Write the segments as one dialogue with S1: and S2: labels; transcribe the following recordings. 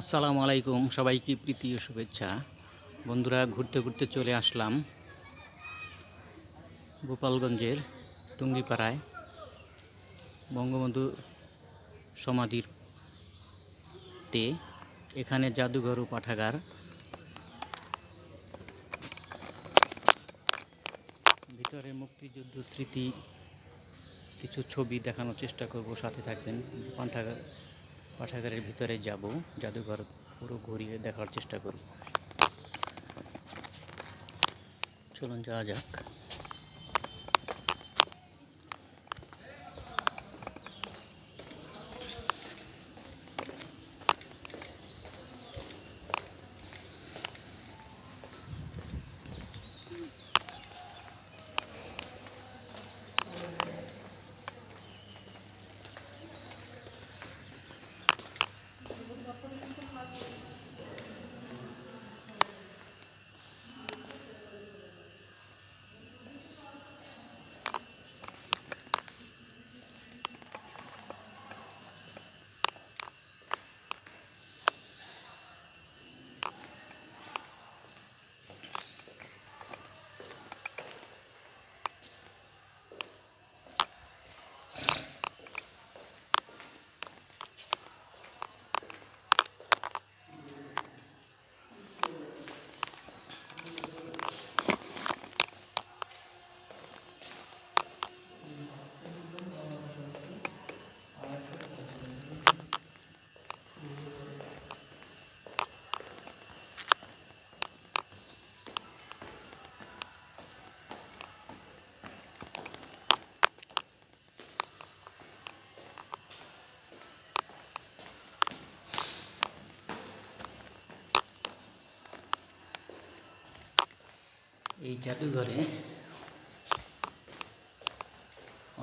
S1: আসসালামু আলাইকুম, সবাইকে প্রীতি ও শুভেচ্ছা। বন্ধুরা, ঘুরতে ঘুরতে চলে আসলাম গোপালগঞ্জের টুঙ্গিপাড়ায়, বঙ্গবন্ধু সমাধির তে। এখানে জাদুঘর ও পাঠাগার। ভিতরে মুক্তিযুদ্ধ স্মৃতি, কিছু ছবি দেখানোর চেষ্টা করব, সাথে থাকবেন। পাঠাগার পাঠাগারের ভিতরে যাব জাদুঘর পুরো ঘুরিয়ে দেখার চেষ্টা করব। চলুন যাওয়া যাক। এই জাদুঘরে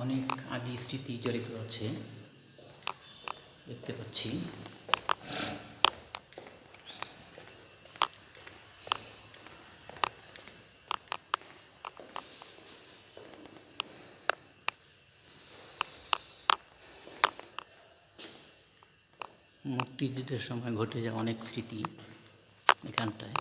S1: অনেক আদি স্মৃতি জড়িত আছে। দেখতে পাচ্ছি। মুক্তিযুদ্ধের সময় ঘটে যাওয়া অনেক স্মৃতি এখানটায়।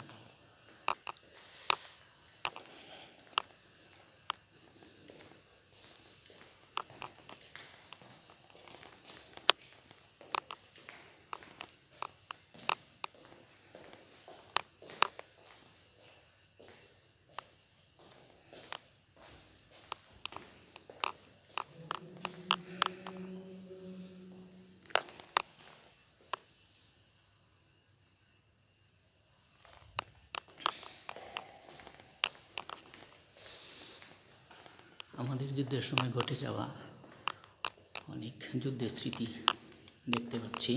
S1: আমাদের যুদ্ধের সময় ঘটে যাওয়া অনেক যুদ্ধের স্মৃতি দেখতে পাচ্ছি।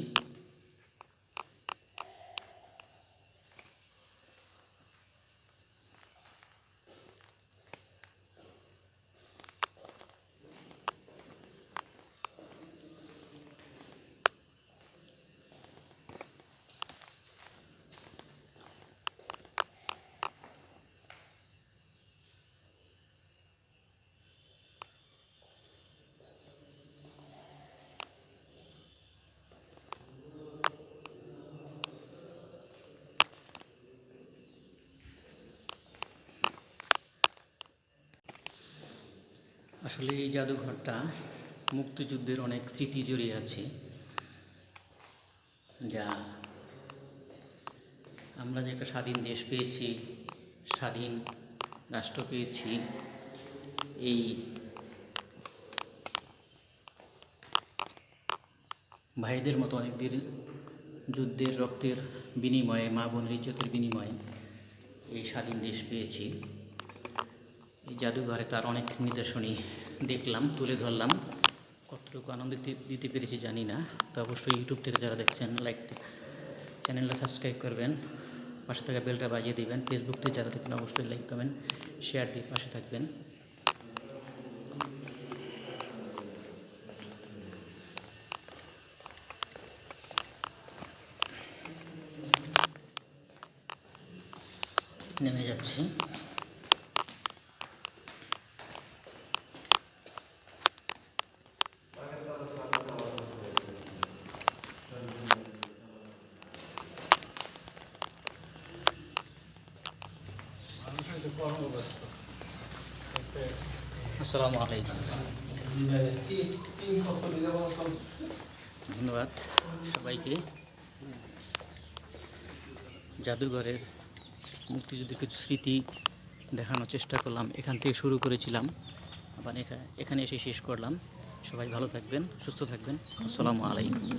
S1: আসলে এই জাদুঘরটা মুক্তিযুদ্ধের অনেক স্মৃতি জড়িয়ে আছে, যা আমরা যে একটা স্বাধীন দেশ পেয়েছি, স্বাধীন রাষ্ট্র পেয়েছি, এই ভাইদের মতো অনেকদের যুদ্ধের রক্তের বিনিময়ে, মা বোনের ইজ্জতের বিনিময়ে এই স্বাধীন দেশ পেয়েছি। এই জাদুঘরে তার অনেক নিদর্শনী দেখলাম, তুলে ধরলাম। কতটুকু আনন্দ দিতে- পেরেছি জানি না, তো অবশ্যই ইউটিউব থেকে যারা দেখছেন লাইক চ্যানেলটা সাবস্ক্রাইব করবেন, পাশে থাকা বেলটা বাজিয়ে দিবেন। ফেসবুক থেকে যারা দেখবেন অবশ্যই লাইক কমেন্ট শেয়ার দিয়ে পাশে থাকবেন। নেমে যাচ্ছি। আসসালামু আলাইকুম। ধন্যবাদ সবাইকে। জাদুঘরের মুক্তিযুদ্ধের কিছু স্মৃতি দেখানোর চেষ্টা করলাম। এখান থেকে শুরু করেছিলাম। আবার এখা- এখানে এসে শেষ করলাম। সবাই ভালো থাকবেন, সুস্থ থাকবেন। আসসালামু আলাইকুম।